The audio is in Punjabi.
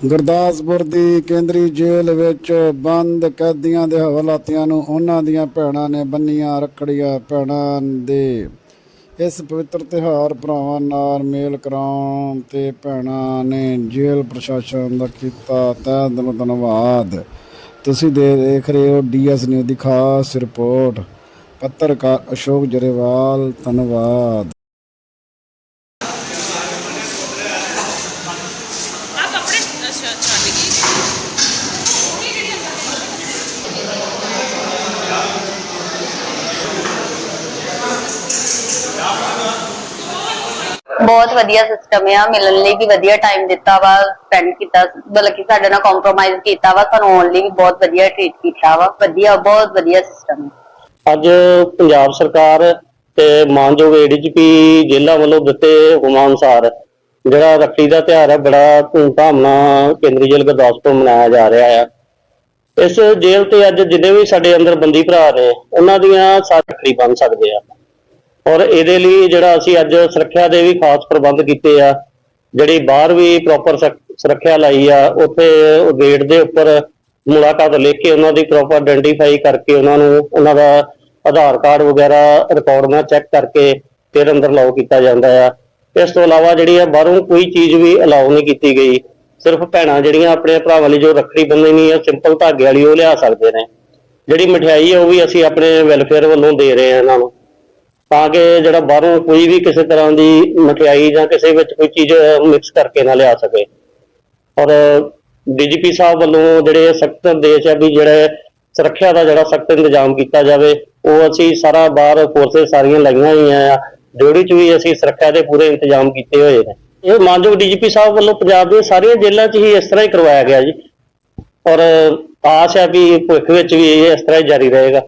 ਗੁਰਦਾਸਪੁਰ ਦੀ ਕੇਂਦਰੀ ਜੇਲ੍ਹ ਵਿੱਚ ਬੰਦ ਕੈਦੀਆਂ ਦੇ ਹਵਾਲਾਤੀਆਂ ਨੂੰ ਉਹਨਾਂ ਦੀਆਂ ਭੈਣਾਂ ਨੇ ਬੰਨੀਆਂ ਰੱਖੜੀਆਂ ਭੈਣਾਂ ਦੇ। ਇਸ ਪਵਿੱਤਰ ਤਿਉਹਾਰ ਭਰਾਵਾਂ ਨਾਲ ਮੇਲ ਕਰਾਉਣ ਤੇ ਭੈਣਾਂ ਨੇ ਜੇਲ੍ਹ ਪ੍ਰਸ਼ਾਸਨ ਦਾ ਕੀਤਾ ਤਹਿ ਦਿਲੋਂ ਧੰਨਵਾਦ। ਤੁਸੀਂ ਦੇ ਦੇਖ ਰਹੇ ਹੋ ਡੀਐਸ ਨਿਊਜ਼ ਦੀ ਖਾਸ ਰਿਪੋਰਟ। ਪੱਤਰਕਾਰ ਅਸ਼ੋਕ ਜਰੇਵਾਲ, ਧੰਨਵਾਦ ਆ ਕੱਪੜੇ ਛੱਡ ਗਈ ਬਹੁਤ ਵਧੀਆ ਸਿਸਟਮ ਆ, ਮਿਲਣ ਲਈ ਵੀ ਵਧੀਆ ਟਾਈਮ ਦਿੱਤਾ ਵਾ ਸਪੈਂਡ ਕੀਤਾ ਬਲਕਿ ਸਾਡੇ ਨਾਲ ਕੰਪਰੋਮਾਈਜ਼ ਕੀਤਾ ਵਾ, ਸਾਨੂੰ ਆਉਣ ਲਈ ਵੀ ਬਹੁਤ ਵਧੀਆ ਟ੍ਰੀਟ ਕੀਤਾ ਵਾ, ਵਧੀਆ, ਬਹੁਤ ਵਧੀਆ ਸਿਸਟਮ ਅੱਜ ਪੰਜਾਬ ਸਰਕਾਰ ਤੇ ਮਾਨਯੋਗ ਏਡੀਜੀਪੀ ਜੇਲ੍ਹਾਂ ਵੱਲੋਂ ਦਿੱਤੇ ਹੁਕਮਾਂ ਅਨੁਸਾਰ ਜਿਹੜਾ ਰੱਖੜੀ ਦਾ ਤਿਉਹਾਰ ਹੈ, ਬੜਾ ਧੂਮਧਾਮ ਨਾਲ ਕੇਂਦਰੀ ਜੇਲ੍ਹ ਗੁਰਦਾਸਪੁਰ ਮਨਾਇਆ ਜਾ ਰਿਹਾ ਹੈ ਇਸ ਜੇਲ੍ਹ ਤੇ ਅੱਜ ਜਿੰਨੇ ਵੀ ਸਾਡੇ ਅੰਦਰ ਬੰਦੀ ਭਰਾ ਨੇ, ਉਹਨਾਂ ਦੀਆਂ ਸਾਰੀ ਬਣ ਸਕਦੇ ਆ। ਔਰ ਇਹਦੇ ਲਈ ਜਿਹੜਾ ਅਸੀਂ ਅੱਜ ਸੁਰੱਖਿਆ ਦੇ ਵੀ ਖਾਸ ਪ੍ਰਬੰਧ ਕੀਤੇ ਆ, ਜਿਹੜੀ ਬਾਹਰ ਵੀ ਪ੍ਰੋਪਰ ਸੁਰੱਖਿਆ ਲਾਈ ਆ, ਉੱਥੇ ਗੇਟ ਦੇ ਉੱਪਰ ਮੁਲਾਕਾਤ ਲਿਖ ਕੇ ਉਹਨਾਂ ਦੀ ਪ੍ਰੋਪਰ ਆਇਡੈਂਟੀਫਾਈ ਕਰਕੇ ਉਹਨਾਂ ਨੂੰ, ਉਹਨਾਂ ਦਾ ਆਧਾਰ ਕਾਰਡ ਵਗੈਰਾ ਰਿਕਾਰਡ ਨਾਲ ਚੈੱਕ ਕਰਕੇ ਫਿਰ ਅੰਦਰ ਲਾਓ ਕੀਤਾ ਜਾਂਦਾ ਆ। ਇਸ ਤੋਂ ਇਲਾਵਾ ਜਿਹੜੀ ਆ ਬਾਹਰੋਂ ਕੋਈ ਚੀਜ਼ ਵੀ ਅਲਾਉ ਨਹੀਂ ਕੀਤੀ ਗਈ। ਸਿਰਫ ਭੈਣਾਂ ਜਿਹੜੀਆਂ ਆਪਣੇ ਭਰਾਵਾਂ ਲਈ ਜੋ ਰੱਖੜੀ ਬੰਨ੍ਹਣੀ ਆ ਸਿੰਪਲ ਧਾਗੇ ਵਾਲੀ ਉਹ ਲਿਆ ਸਕਦੇ ਨੇ। ਜਿਹੜੀ ਮਠਿਆਈ ਆ, ਉਹ ਵੀ ਅਸੀਂ ਆਪਣੇ ਵੈਲਫੇਅਰ ਵੱਲੋਂ ਦੇ ਰਹੇ ਆ ਇਹਨਾਂ ਨੂੰ। ਤਾਂ ਕਿ ਜਿਹੜਾ ਬਾਹਰੋਂ ਕੋਈ ਵੀ ਕਿਸੇ ਤਰ੍ਹਾਂ ਦੀ ਮਠਿਆਈ ਜਾਂ ਕਿਸੇ ਵਿੱਚ ਕੋਈ ਚੀਜ਼ ਮਿਕਸ ਕਰਕੇ ਨਾ ਲਿਆ ਸਕੇ। ਔਰ ਡੀਜੀਪੀ ਸਾਹਿਬ ਵੱਲੋਂ ਜਿਹੜੇ ਸਖਤ ਦੇਸ਼ ਹੈ ਵੀ ਜਿਹੜੇ ਸੁਰੱਖਿਆ ਦਾ ਜਿਹੜਾ ਸਖਤ ਇੰਤਜ਼ਾਮ ਕੀਤਾ ਜਾਵੇ, ਉਹ ਅਸੀਂ ਸਾਰਾ ਬਾਹਰ ਫੋਰਸਸ ਸਾਰੀਆਂ ਲਾਈਆਂ ਹੋਈਆਂ ਆ। ਡਿਊਟੀ 'ਚ ਵੀ ਅਸੀਂ ਸੁਰੱਖਿਆ ਦੇ ਪੂਰੇ ਇੰਤਜ਼ਾਮ ਕੀਤੇ ਹੋਏ ਨੇ। ਇਹ ਮਾਨਯੋਗ ਡੀਜੀਪੀ ਸਾਹਿਬ ਵੱਲੋਂ ਪੰਜਾਬ ਦੇ ਸਾਰੀਆਂ ਜੇਲ੍ਹਾਂ 'ਚ ਹੀ ਇਸ ਤਰ੍ਹਾਂ ਹੀ ਕਰਵਾਇਆ ਗਿਆ ਜੀ। ਔਰ ਆਸ ਹੈ ਵੀ ਭਵਿੱਖ ਵਿੱਚ ਵੀ ਇਹ ਇਸ ਤਰ੍ਹਾਂ ਹੀ ਜਾਰੀ ਰਹੇਗਾ।